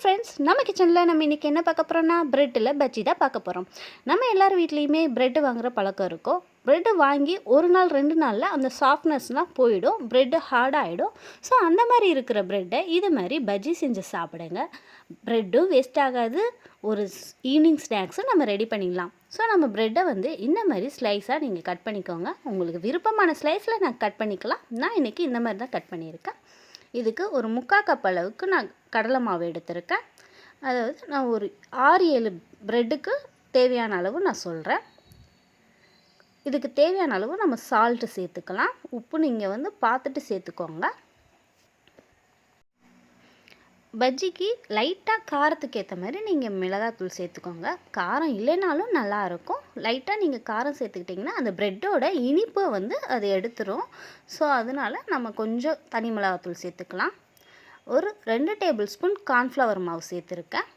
Friends நம்ம கிச்சனில் நம்ம இன்றைக்கி என்ன பார்க்க போகிறோம்னா ப்ரெட்டில் பஜ்ஜி தான் பார்க்க போகிறோம் நம்ம எல்லார் வீட்லேயுமே ப்ரெட்டு வாங்குகிற பழக்கம் இருக்கும் ப்ரெட்டு வாங்கி ஒரு நாள் ரெண்டு நாளில் அந்த சாஃப்ட்னஸ்லாம் போயிடும் ப்ரெட்டு ஹார்டாகிடும் ஸோ அந்த மாதிரி இருக்கிற ப்ரெட்டை இது மாதிரி பஜ்ஜி செஞ்சு சாப்பிடுங்க. ப்ரெட்டும் வேஸ்ட் ஆகாது. ஒரு ஈவினிங் ஸ்நாக்ஸும் நம்ம ரெடி பண்ணிடலாம். ஸோ நம்ம ப்ரெட்டை வந்து இந்த மாதிரி ஸ்லைஸாக நீங்கள் கட் பண்ணிக்கோங்க. உங்களுக்கு விருப்பமான ஸ்லைஸில் நான் கட் பண்ணிக்கலாம். நான் இன்றைக்கி இந்த மாதிரி தான் கட் பண்ணியிருக்கேன். இதுக்கு ஒரு முக்கால் கப் அளவுக்கு நான் கடலை மாவு எடுத்திருக்கேன். அதாவது நான் ஒரு ஆறு ஏழு ப்ரெட்டுக்கு தேவையான அளவு நான் சொல்கிறேன் இதுக்கு தேவையான அளவு நம்ம சால்ட்டு சேர்த்துக்கலாம். உப்பு நீங்கள் வந்து பார்த்துட்டு சேர்த்துக்கோங்க. பஜ்ஜிக்கு லைட்டாக காரத்துக்கு ஏற்ற மாதிரி நீங்கள் மிளகாத்தூள் சேர்த்துக்கோங்க. காரம் இல்லைனாலும் நல்லாயிருக்கும் லைட்டாக நீங்கள் காரம் சேர்த்துக்கிட்டிங்கன்னா அந்த ப்ரெட்டோட இனிப்பை வந்து அது எடுத்துரும். ஸோ அதனால் நம்ம கொஞ்சம் தனி மிளகாத்தூள் சேர்த்துக்கலாம். ஒரு ரெண்டு டேபிள் ஸ்பூன் கார்ன்ஃப்ளவர் மாவு சேர்த்துருக்கேன்.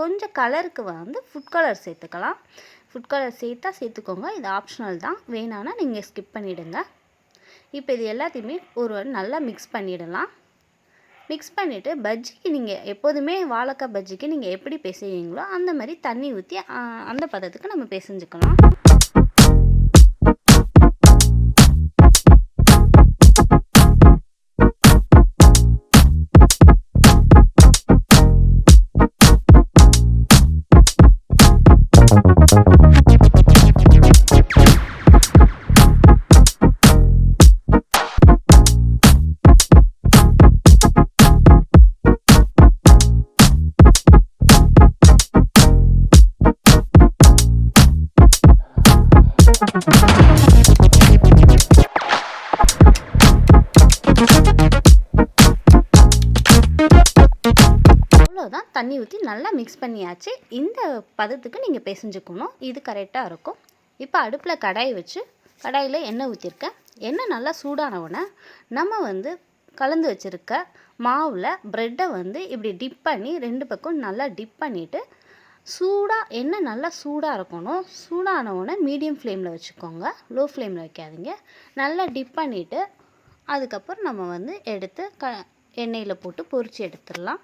கொஞ்சம் கலருக்கு வந்து ஃபுட் கலர் சேர்த்துக்கலாம். ஃபுட் கலர் சேர்த்தா சேர்த்துக்கோங்க. இது ஆப்ஷனல் தான். வேணான்னா நீங்கள் ஸ்கிப் பண்ணிவிடுங்க இப்போ இது எல்லாத்தையுமே ஒரு நல்லா மிக்ஸ் பண்ணிடலாம். மிக்ஸ் பண்ணிவிட்டு பஜ்ஜிக்கு நீங்கள் எப்போதுமே வாழைக்காய் பஜ்ஜிக்கு நீங்கள் எப்படி பிசைவீங்களோ அந்த மாதிரி தண்ணி ஊற்றி அந்த பதத்துக்கு நம்ம பிசைஞ்சுக்கலாம். அவ்வளோதான் தண்ணி ஊற்றி நல்லா மிக்ஸ் பண்ணியாச்சு. இந்த பதத்துக்கு நீங்கள் பிசைஞ்சுக்கணும். இது கரெக்டாக இருக்கும். இப்போ அடுப்பில் கடாய் வச்சு கடாயில் எண்ணெய் ஊற்றிருக்கேன் எண்ணெய் நல்லா சூடான உடனே நம்ம வந்து கலந்து வச்சுருக்க மாவில் ப்ரெட்டை வந்து இப்படி டிப் பண்ணி ரெண்டு பக்கம் நல்லா டிப் பண்ணிவிட்டு சூடாக எண்ணெய் நல்லா சூடாக இருக்கணும் சூடான உடனே மீடியம் ஃப்ளேமில் வச்சுக்கோங்க. லோ ஃப்ளேமில் வைக்காதீங்க. நல்லா டிப் பண்ணிவிட்டு அதுக்கப்புறம் நம்ம வந்து எடுத்து க எண்ணெயில் போட்டு பொரித்து எடுத்துடலாம்.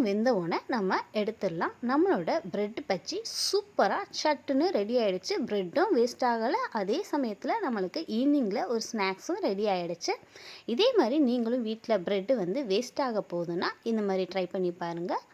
நிமிஷம் வெந்த உடனே நம்ம எடுத்துடலாம். நம்மளோட ப்ரெட் பச்சி சூப்பராக சட்டுன்னு ரெடி ஆகிடுச்சு ப்ரெட்டும் வேஸ்ட் ஆகலை. அதே சமயத்தில் நம்மளுக்கு ஈவினிங்கில் ஒரு ஸ்நாக்ஸும் ரெடி ஆகிடுச்சு இதே மாதிரி நீங்களும் வீட்டில் ப்ரெட்டு வந்து வேஸ்ட் ஆக போகுதுன்னா இந்த மாதிரி ட்ரை பண்ணி பாருங்கள்